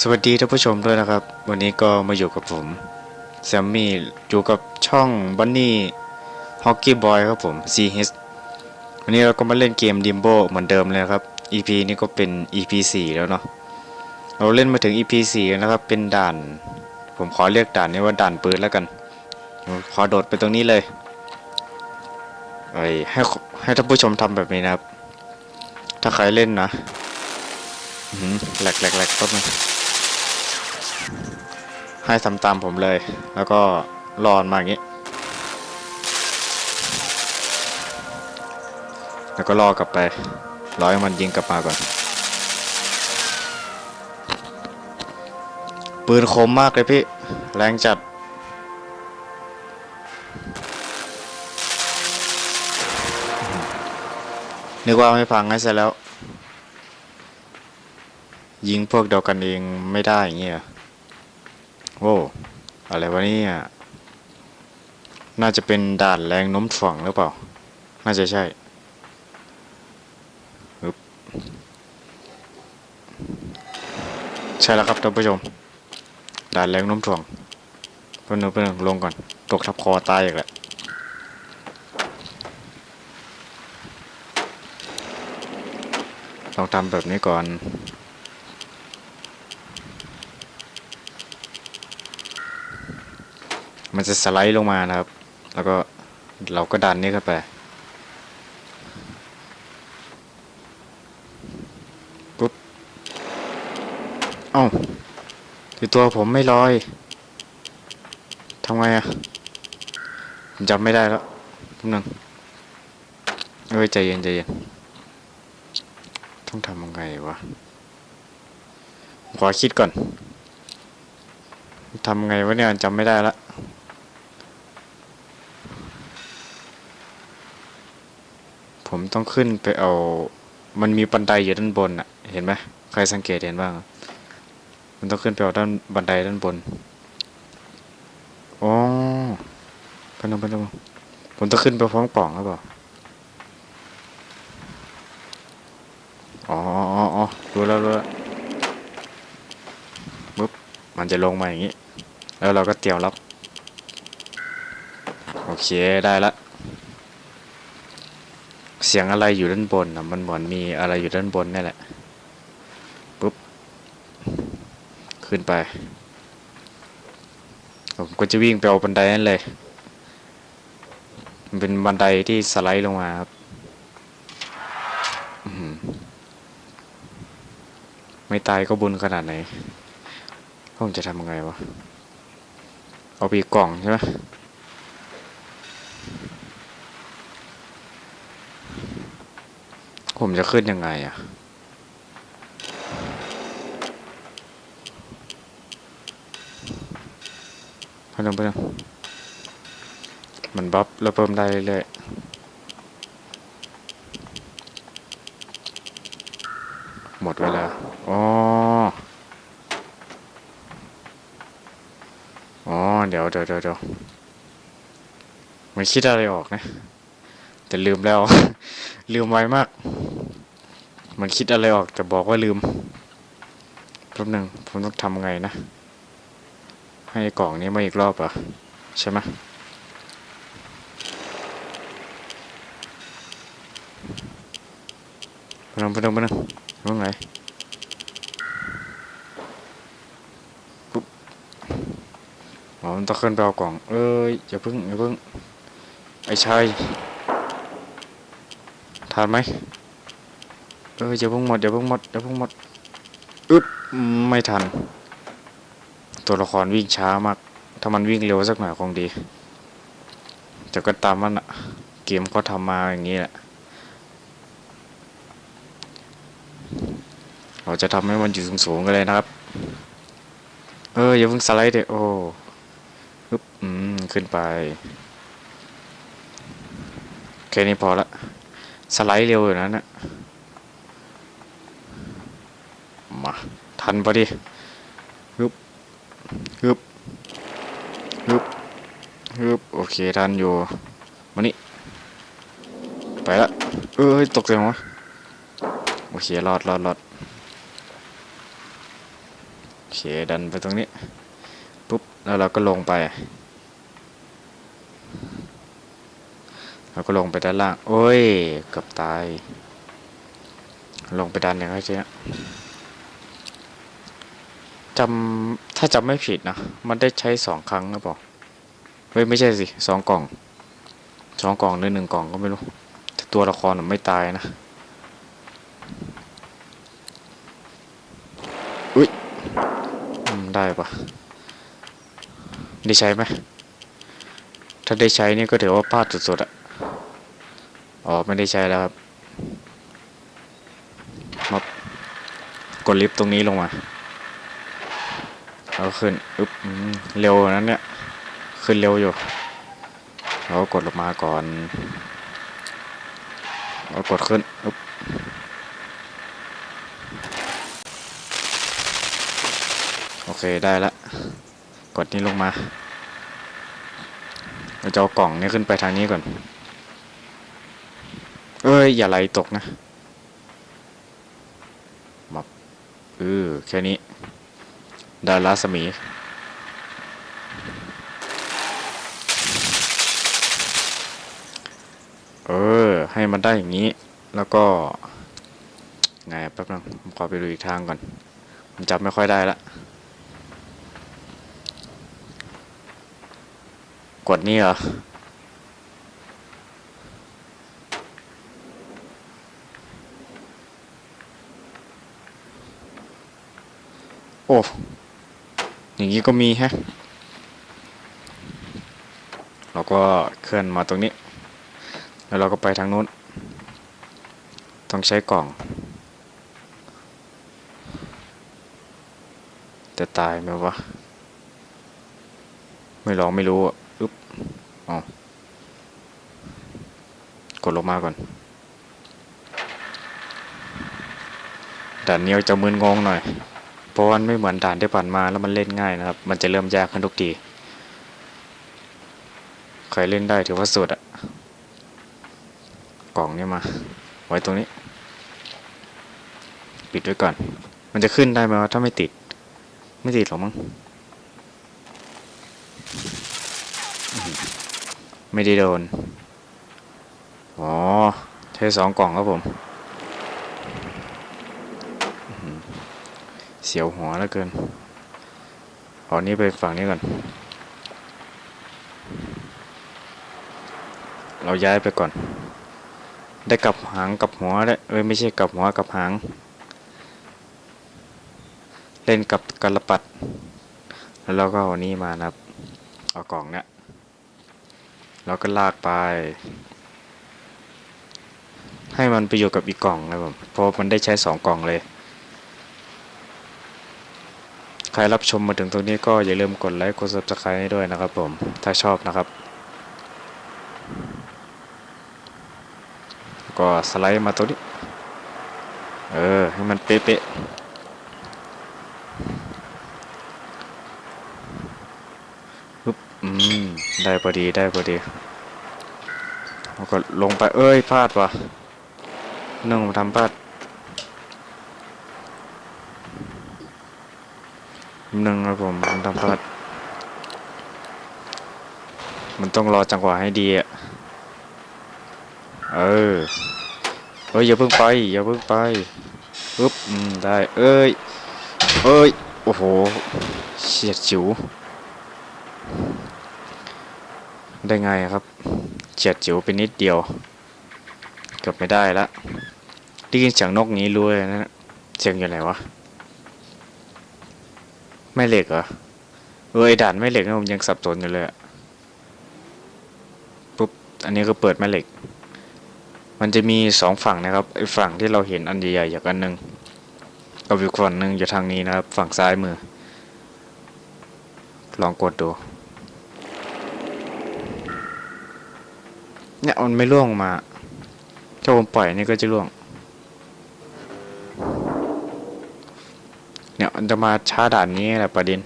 สวัสดีท่านผู้ชมด้วยนะครับ วันนี้ก็มาอยู่กับผมแซมมี่อยู่กับช่องบันนี่ฮอกกี้บอยครับผม CH วันนี้เราก็มาเล่นเกมดิมโบเหมือนเดิมเลยนะครับ EP นี้ก็เป็น EP 4 แล้วเนาะเราเล่นมาถึง EP 4แล้วนะครับ เป็นด่าน ผมขอเรียกด่านนี้ว่าด่านปืนแล้วกัน ขอโดดไปตรงนี้เลยไอ้ให้ให้ท่านผู้ชมทำแบบนี้นะครับ ถ้าใครเล่นนะหือแหลกแหลกแหลกแป๊บนึง ให้ทำตามผมเลย แล้วก็รอนมาอย่างนี้ แล้วก็รอกลับไปรอให้มันยิงกลับมาก่อน ปืนคมมากเลยพี่ แรงจัด นึกว่าไม่พังให้ซะแล้ว ยิงพวกเดียวกันเองไม่ได้อย่างเงี้ย โอ้อะไรวะเนี่ยน่าจะเป็นด่านแรงโน้มถ่วงหรือเปล่า น่าจะใช่ใช่แล้วครับท่านผู้ชมด่านแรงโน้มถ่วงเพื่อนเพื่อนลงก่อน ตกทับคอตายอีกแล้วลองทำแบบนี้ก่อน มันจะสไลด์ลงมานะครับ แล้วก็เราก็ดันนี่เข้าไปปุ๊บเอ้าคือตัวผมไม่ลอยทำไงอะผมจำไม่ได้แล้วแป๊บนึงเอ้ยใจเย็นใจเย็นต้องทำยังไงวะขอคิดก่อนทำไงวะเนี่ยจำไม่ได้ละ ผม ต้องขึ้นไปเอา มันมีบันไดอยู่ด้านบนอะเห็นไหมใครสังเกตเห็นบ้าง มันต้องขึ้นไปเอาด้านบันไดด้านบนอ๋อพนมพนมผมต้องขึ้นไปพร้อมกล่องหรือเปล่าอ๋ออ๋ออ๋อรู้แล้วรู้แล้วปุ๊บมันจะลงมาอย่างนี้ แล้วเราก็เตรียมรับ โอเค ได้ละ สียงอะไรอยู่ด้านบนนะมันเหมือนมีอะไรอยู่ด้านบนนี่แหละปุ๊บขึ้นไป ผมก็จะวิ่งไปเอาบันไดนั่นเลย มันเป็นบันไดที่สไลด์ลงมาครับไม่ตายก็บุญขนาดไหนผมจะทำยังไงวะ เอาไปอีกกล่องใช่ไหม ผมจะขึ้นยังไงอะพอนึงพอนึงมันบัฟแล้วเพิ่มได้เรื่อยๆหมดเวลา อ๋อ อ๋อ เดี๋ยวเดี๋ยวเดี๋ยวเดี๋ยวไม่คิดอะไรออกนะ แต่ลืมแล้ว ลืมไวมาก มันคิดอะไรออกแต่บอกว่าลืมแป๊บหนึ่งผมต้องทำไงนะ ให้กล่องนี้มาอีกรอบอะใช่ไหมพนังพนังพนังว่าไงปุ๊บอ๋อมันต้องขึ้นไปเอากล่อง เอ้ยอย่าเพิ่งอย่าเพิ่งไอ้ชายทานไหม เอออย่าเพิ่งหมดอย่าเพิ่งหมดอย่าเพิ่งหมดอึ๊บอืมไม่ทัน ตัวละครวิ่งช้ามาก ถ้ามันวิ่งเร็วสักหน่อยคงดีแต่ก็ตามมันอะเกมเขาทำมาอย่างนี้แหละ เราจะทำให้มันอยู่สูงๆกันเลยนะครับ เอออย่าเพิ่งสไลด์เด็โอ้อึ๊บอืมขึ้นไปแค่นี้พอละสไลด์เร็วอยู่นั้นนะมา ทันพอดีฮึบฮึบฮึบฮึบโอเคทันอยู่มานี่ไปละเอ้ยตกใจมั้วะโอเครอดรอดรอดโอเคดันไปตรงนี้ปุ๊บแล้วเราก็ลงไปเราก็ลงไปด้านล่าง โอ้ย เกือบตาย ลงไปดันอย่างไรเจ๊ จำถ้าจำไม่ผิดนะ มันได้ใช้สองครั้งหรือเปล่าเฮ้ยไม่ใช่สิสองกล่องสองกล่องหรือหนึ่งกล่องก็ไม่รู้แต่ตัวละครไม่ตายนะอุ้ยได้ปะได้ใช้ไหมถ้าได้ใช้นี่ก็ถือว่าพลาดสุดๆอะอ๋อไม่ได้ใช้แล้วครับมากดลิฟต์ตรงนี้ลงมา แล้วขึ้นอึ๊บเร็วนั้นเนี่ย ขึ้นเร็วอยู่เรากดลงมาก่อนเรากดขึ้นอึ๊บโอเคได้ละ กดนี้ลงมาเราจะเอากล่องนี้ขึ้นไปทางนี้ก่อน เอ้ย อย่าไหลตกนะเออแค่นี้ ดาราสมี เออ ให้มันได้อย่างนี้ แล้วก็ ไงแป๊บนึงผมขอไปดูอีกทางก่อนผมจำไม่ค่อยได้ละ กดนี่เหรอโอ้ อย่างนี้ก็มีฮะเราก็เคลื่อนมาตรงนี้ แล้วเราก็ไปทางนู้น ต้องใช้กล่อง จะตายไหมวะ ไม่ลองไม่รู้อะอึ๊บอ๋อกดลงมาก่อนด่านนี้จะมึนงงหน่อย เพราะว่ามันไม่เหมือนด่านที่ผ่านมาแล้วมันเล่นง่ายนะครับ มันจะเริ่มยากขึ้นทุกทีใครเล่นได้ถือว่าสุดอะกล่องนี้มา ไว้ตรงนี้ ปิดไว้ก่อน มันจะขึ้นได้ไหมวะถ้าไม่ติด ไม่ติดหรอมั้งไม่ได้โดน อ๋อใช้สองกล่องครับผม เสียวหัวแล้วเกินเอานี้ไปฝั่งนี้ก่อน เราย้ายไปก่อน ได้กลับหางกลับหัวได้เอ้ยไม่ใช่กลับหัวกลับหาง เล่นกับกระปัด แล้วเราก็เอานี้มานะครับ เอากล่องเนี้ยเราก็ลากไป ให้มันไปอยู่กับอีกกล่องนะผมเพราะมันได้ใช้สองกล่องเลย ใครรับชมมาถึงตรงนี้ก็อย่าลืมกดไลค์กด subscribe ให้ด้วยนะครับผม ถ้าชอบนะครับ ก็สไลด์มาตรงนี้ เออ ให้มันเป๊ะๆปึ๊บอืม ได้พอดีได้พอดีแล้วก็ลงไปเอ้ยพลาดว่ะนึ่งผมทำพลาด นึ่งครับผมผมทำพลาดมันต้องรอจังหวะให้ดีอะเออเอ้ยอย่าเพิ่งไปอย่าเพิ่งไปปึ๊บอืมได้เอ้ยเอ้ยโอ้โหเฉียดจิ๋วได้ไงครับเฉียดจิ๋วไปนิดเดียวเกือบไม่ได้ละได้ยินเสียงนกนี้รู้เลยนะเสียงอยู่ไหนวะ แม่เหล็กเหรอเออไอด่านแม่เหล็กนี่ผมยังสับสนอยู่เลยปุ๊บอันนี้ก็เปิดแม่เหล็ก มันจะมีสองฝั่งนะครับไอฝั่งที่เราเห็นอันใหญ่ๆอย่างอันหนึ่งกับอีกฝั่งหนึ่งอยู่ทางนี้นะครับ ฝั่งซ้ายมือ ลองกดดูเนี่ยมันไม่ล่วงมา ถ้าผมปล่อยนี่ก็จะล่วง เนี่ยมันจะมาช้าด่านนี้แหละประเด็น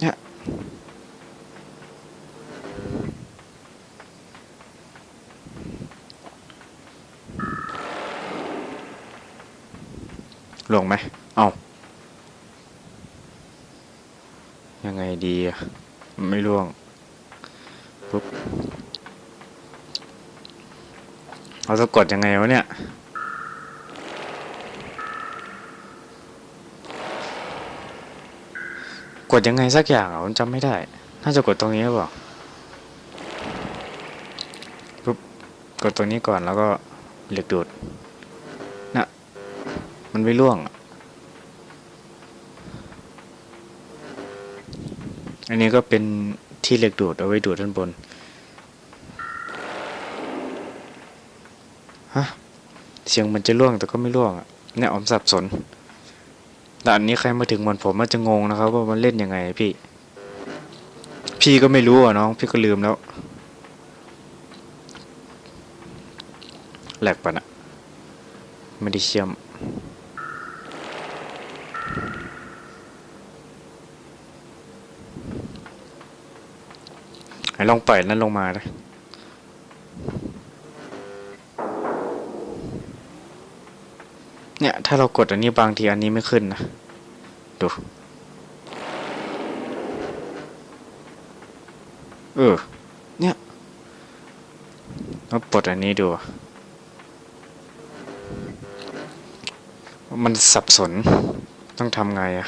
เนี่ยล่วงไหมเอายังไงดี ไม่ล่วงปุ๊บ เราจะกดยังไงวะเนี่ยกดยังไงสักอย่างอะผมจำไม่ได้ น่าจะกดตรงนี้หรือเปล่าปุ๊บ กดตรงนี้ก่อนแล้วก็เหล็กดูดน่ะมันไม่ร่วงอะอันนี้ก็เป็นที่เหล็กดูดเอาไว้ดูดด้านบน ฮะเสียงมันจะร่วงแต่ก็ไม่ร่วงอะเนี่ยผมสับสนแต่อันนี้ใครมาถึงมือนผมมันจะงงนะครับ ว่ามันเล่นยังไงพี่ พี่ก็ไม่รู้อะน้อง พี่ก็ลืมแล้วแหลกปะนะไม่ได้เชื่อมให้ลองปล่อยนั้นลงมาเลย เนี่ย ถ้าเรากดอันนี้บางทีอันนี้ไม่ขึ้นนะ ดู เออ เนี่ยเราปลดอันนี้ดู มันสับสน ต้องทำไงอะ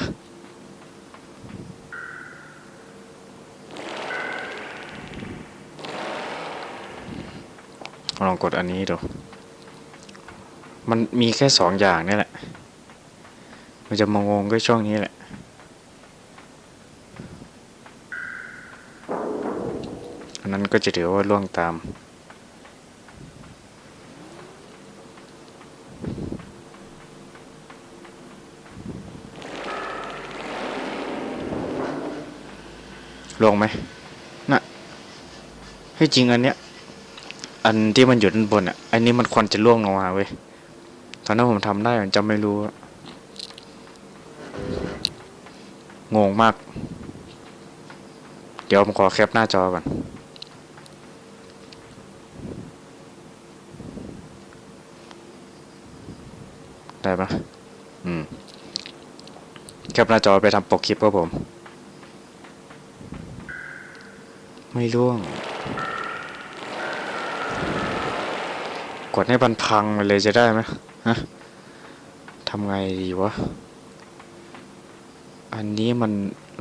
ลองกดอันนี้ดู มันมีแค่สองอย่างนี่แหละ มันจะมางงก็ช่วงนี้แหละ อันนั้นก็จะถือว่าล่วงตามลงไหมน่ะให้จริงอันเนี้ย อันที่มันอยู่ด้านบนอะ อันนี้มันควรจะล่วงลงมาเว้ย ตอนนั้นผมทำได้ผมจำไม่รู้ งงมาก เดี๋ยวผมขอแคปหน้าจอก่อนได้ปะอืม แคปหน้าจอไปทำปกคลิปครับผม ไม่ร่วง กดให้มันพังไปเลยจะได้ไหม ฮะทำไงดีวะ อันนี้มัน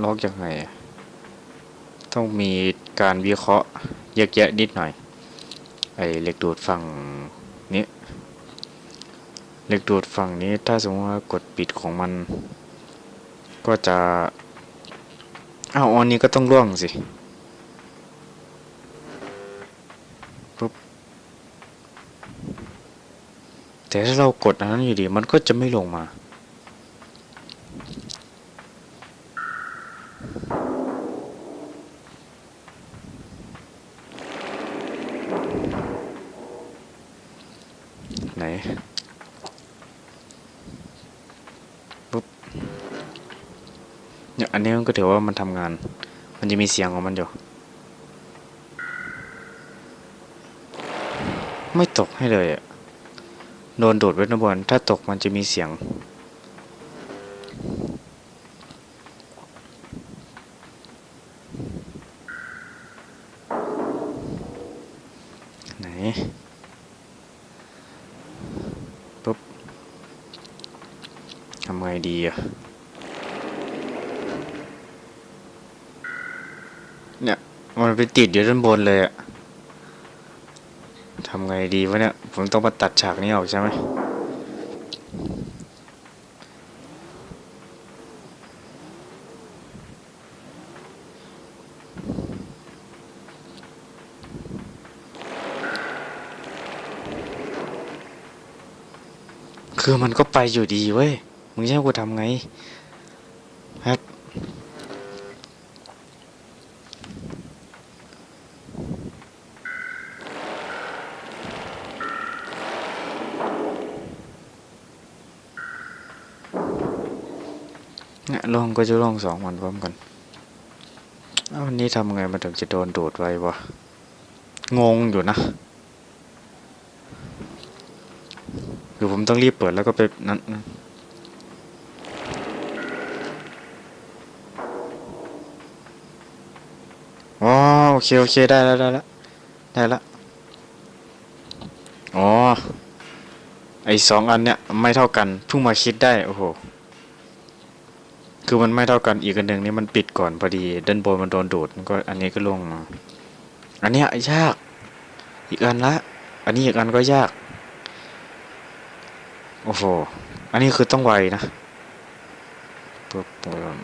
ล็อกยังไง ต้องมีการวิเคราะห์แยกแยะนิดหน่อย ไอเหล็กดูดฝั่งนี้เหล็กดูดฝั่งนี้ถ้าสมมติว่ากดปิดของมัน ก็จะอ้าวอันนี้ก็ต้องร่วงสิ แต่ถ้าเรากดอันนั้นอยู่ดี มันก็จะไม่ลงมาไหนปุ๊บเนี่ยอันนี้มันก็ถือว่ามันทำงาน มันจะมีเสียงของมันอยู่ ไม่ตกให้เลยอะ โดนดูดไว้ด้านบน ถ้าตกมันจะมีเสียง ไหนปุ๊บทำไงดีอะเนี่ย มันไปติดอยู่ด้านบนเลยอะทำไงดีวะเนี่ย ผมต้องมาตัดฉากนี้ออกใช่ไหมคือมันก็ไปอยู่ดีเว้ย มึงจะให้กูทำไง ก็จะร่องสองวันพร้อมกันอ้าวนี้ทำไงมันถึงจะโดนดูดไว้วะงงอยู่นะคือผมต้องรีบเปิดแล้วก็ไปนั้นอ๋อโอเคโอเคได้แล้วได้แล้วได้แล้วอ๋อไอสองอันเนี้ยไม่เท่ากันเพิ่งมาคิดได้โอ้โห คือมันไม่เท่ากันอีกอันหนึ่งนี่มันปิดก่อนพอดีด้านบนมันโดนดูดก็อันนี้ก็ลงมาอันนี้ยยาก อีกอันละ อันนี้อีกอันก็ยาก โอ้โห อันนี้คือต้องไวนะปึ๊บปึ๊บ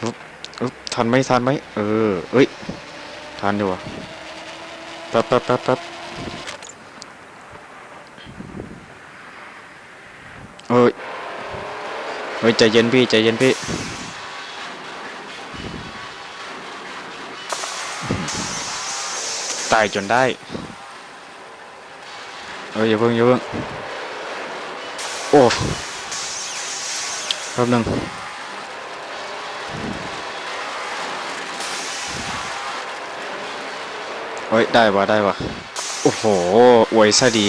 ปึ๊บปึ๊บทันไหมทันไหมเออ เอ้ย ทันดีวะแป๊บแป๊บแป๊บแป๊บ เอ้ยเฮ้ยใจเย็นพี่ใจเย็นพี่ตายจนได้เอ้ยอย่าเพิ่งอย่าเพิ่งโอ้แป๊บหนึ่งเฮ้ยได้วะได้วะโอ้โหอวยซะดี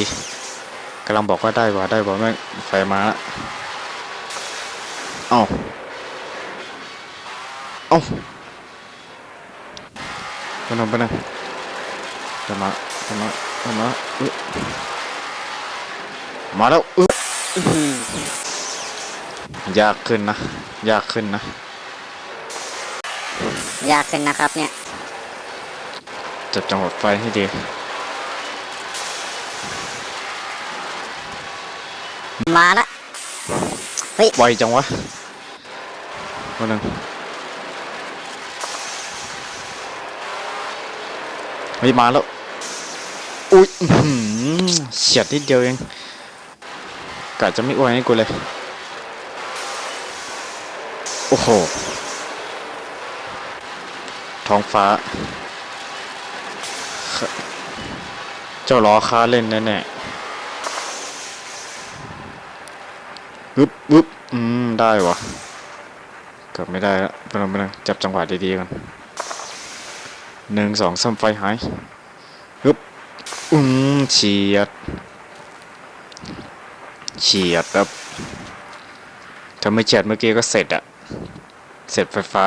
ำลังบอกว่าได้วะได้วะแม่งไฟมาละเอ้าเอ้าไปนั่งไปนั่งจะมาจะมาจะมาเอ้ยมาแล้วเอ้ยอื้อหือยากขึ้นนะ ยากขึ้นนะ ยากขึ้นนะครับเนี่ย จับจังหวะไฟให้ดี มาละไวจังวะมาหนึ่งเฮ้ยมาแล้ว อุ้ยเฉียดนิดเดียวเองกะจะไม่อวยให้กูเลย โอ้โห ท้องฟ้า เจ้าล้อค้าเล่นแน่ๆ ปึ๊บปึ๊บอืม ได้วะเกือบไม่ได้แล้วไปลองไปลองจับจังหวะดีๆกันหนึ่งสองสามไฟหายปึ๊บอืมเฉียดเฉียดครับถ้าไม่เฉียดเมื่อกี้ก็เสร็จอะเสร็จไฟฟ้า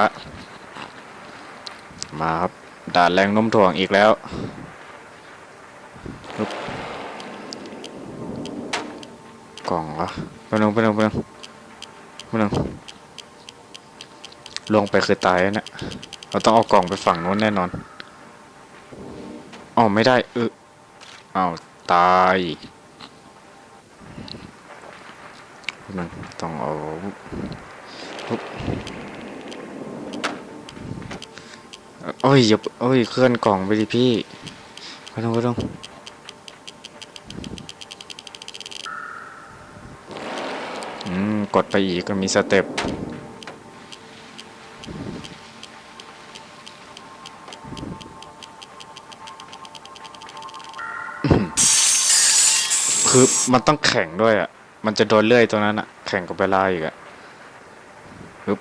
มาครับด่านแรงโน้มถ่วงอีกแล้วกล่องเหรอ ไปลงไปลงไปลงไปลงลงไปคือตายแล้วเนี่ยเราต้องเอากล่องไปฝั่งโน้นแน่นอนอ๋อไม่ได้ เออเอาตายนึงต้องเอาปุ๊บเอ้ยอย่าเอ้ยเคลื่อนกล่องไปดิพี่ไปลงไปลง อืม กดไปอีกก็มีสเต็ปคือมันต้องแข่งด้วยอะ มันจะโดนเลื่อยตรงนั้นอะ แข่งกับเวลาอีกอะปึ๊บ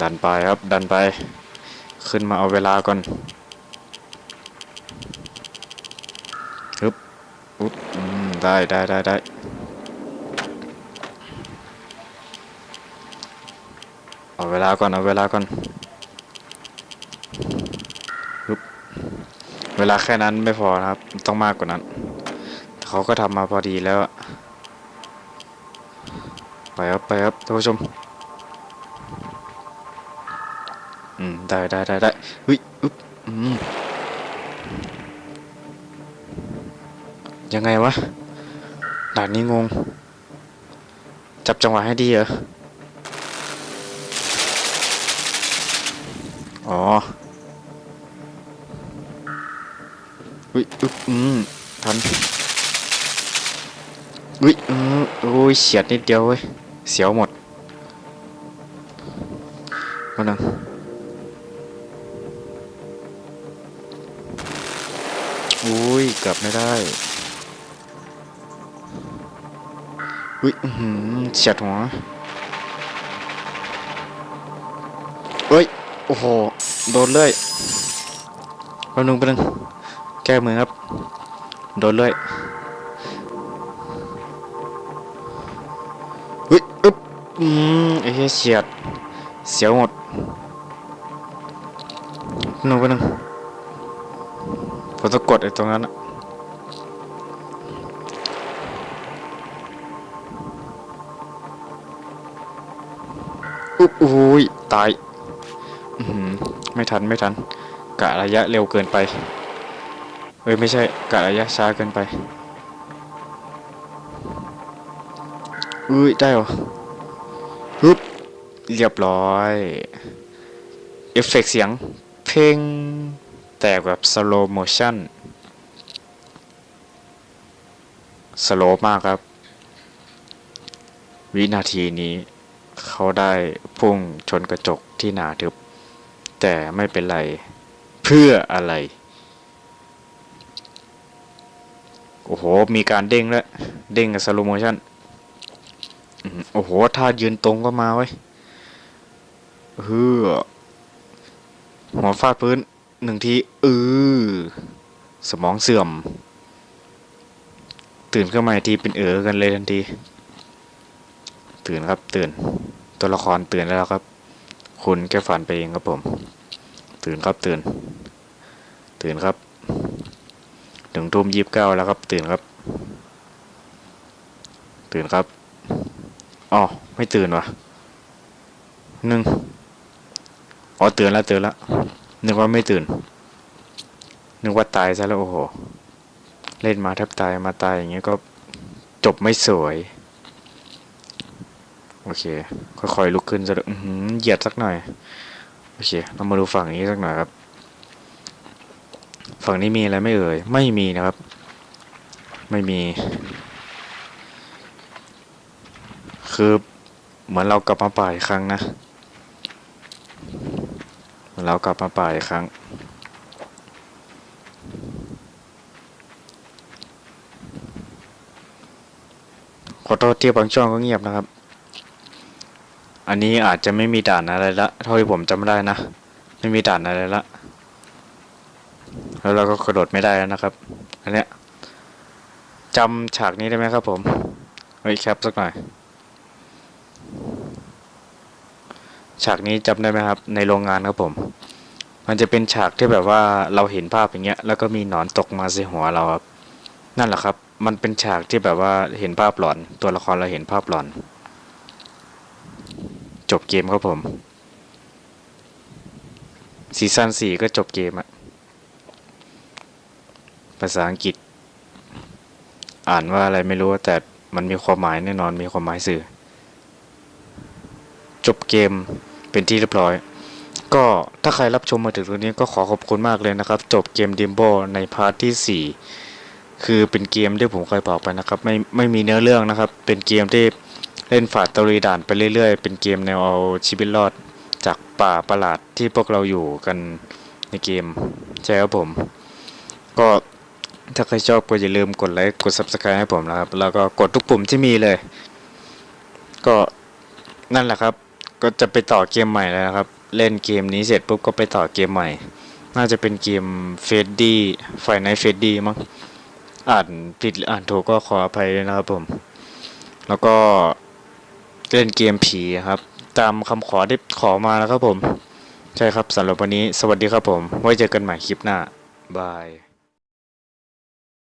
ดันไปครับ ดันไป ขึ้นมาเอาเวลาก่อนอุ๊บอืม ได้ได้ได้ได้เอาเวลาก่อนเอาเวลาก่อนเวลาแค่นั้นไม่พอครับ ต้องมากกว่านั้นเขาก็ทำมาพอดีแล้วไปครับไปครับท่านผู้ชมอืมได้ได้ได้ได้เฮ้ยอุ๊บอืมยังไงวะ ด่านนี้งง จับจังหวะให้ดีเหรอ อ๋ออุ้ยอุ๊บอืมทันอุ้ยอือโอ้ยเฉียดนิดเดียวเว้ย เสียวหมดมาหนึ่งอุ้ยกลับไม่ได้ อุ้ยเฉียดหัวเฮ้ย โอ้โห โดนเลยแป๊บนึงแป๊บนึงแก้มือครับ โดนเลยเฮ้ยอึ๊บอืมเฮ้ยเฉียด เสียวหมดนึงไปนึงผมจะกดไอ้ตรงนั้นอะ อุ๊ยตายไม่ทันไม่ทัน กะระยะเร็วเกินไปเฮ้ยไม่ใช่กะระยะช้าเกินไปอุ้ยได้เหรอฮึบเรียบร้อย เอฟเฟกต์เสียง เพลงแต่แบบสโลโมชั่นสโลมากครับ วินาทีนี้ เขาได้พุ่งชนกระจกที่หนาทึบ แต่ไม่เป็นไร เพื่ออะไร โอ้โห มีการเด้งแล้ว เด้งกับสโลโมชันโอ้โห ถ้ายืนตรงก็มาไว้เฮือหัวฟาดพื้นหนึ่งทีเออสมองเสื่อม ตื่นขึ้นมาทีเป็นเออกันเลยทันที ตื่นครับตื่น ตัวละครตื่นแล้วครับ คุณแค่ฝันไปเองครับผม ตื่นครับตื่น ตื่นครับถึงทุ่มยี่สิบเก้าแล้วครับ ตื่นครับ ตื่นครับอ๋อไม่ตื่นวะหนึ่งอ๋อตื่นแล้วตื่นแล้วนึกว่าไม่ตื่น นึกว่าตายซะแล้วโอ้โห เล่นมาแทบตายมาตายอย่างเงี้ยก็จบไม่สวย โอเค ค่อยๆลุกขึ้นจะเหยียดสักหน่อย โอเค เรามาดูฝั่งนี้สักหน่อยครับ ฝั่งนี้มีอะไรไม่เอ่ย ไม่มีนะครับ ไม่มี คือเหมือนเรากลับมาป่าอีกครั้งนะเหมือนเรากลับมาป่าอีกครั้ง ขอโทษที่บางช่วงก็เงียบนะครับ อันนี้อาจจะไม่มีด่านอะไรละเท่าที่ผมจำได้นะ ไม่มีด่านอะไรละ แล้วเราก็กระโดดไม่ได้แล้วนะครับ อันเนี้ยจำฉากนี้ได้ไหมครับผมไว้แคปสักหน่อยฉากนี้จำได้ไหมครับ ในโรงงานครับผม มันจะเป็นฉากที่แบบว่าเราเห็นภาพอย่างเงี้ย แล้วก็มีหนอนตกมาใส่หัวเราครับ นั่นแหละครับ มันเป็นฉากที่แบบว่าเห็นภาพหลอน ตัวละครเราเห็นภาพหลอน จบเกมครับผมซีซั่นสี่ก็จบเกมอะภาษาอังกฤษ อ่านว่าอะไรไม่รู้แต่มันมีความหมายแน่นอนมีความหมายสื่อ จบเกมเป็นที่เรียบร้อย ก็ถ้าใครรับชมมาถึงตรงนี้ก็ขอขอบคุณมากเลยนะครับ จบเกมดิมโบในพาร์ทที่ 4 คือเป็นเกมที่ผมเคยบอกไปนะครับ ไม่ไม่มีเนื้อเรื่องนะครับ เป็นเกมที่ เล่นฝ่าตะลุยด่านไปเรื่อยๆ เป็นเกมแนวเอาชีวิตรอดจากป่าประหลาดที่พวกเราอยู่กันในเกม ใช่ครับผม ก็ถ้าใครชอบก็อย่าลืมกดไลค์กด subscribe ให้ผมนะครับ แล้วก็กดทุกปุ่มที่มีเลย ก็นั่นแหละครับ ก็จะไปต่อเกมใหม่แล้วครับ เล่นเกมนี้เสร็จปุ๊บก็ไปต่อเกมใหม่ น่าจะเป็นเกมเฟดดี้ไฟในเฟดดี้มั้งอ่านผิดออ่านถูกก็ขออภัยด้วยนะครับผม แล้วก็ เล่นเกมผีครับ ตามคำขอที่ขอมาแล้วครับผม ใช่ครับสำหรับวันนี้สวัสดีครับผม ไว้เจอกันใหม่คลิปหน้า บาย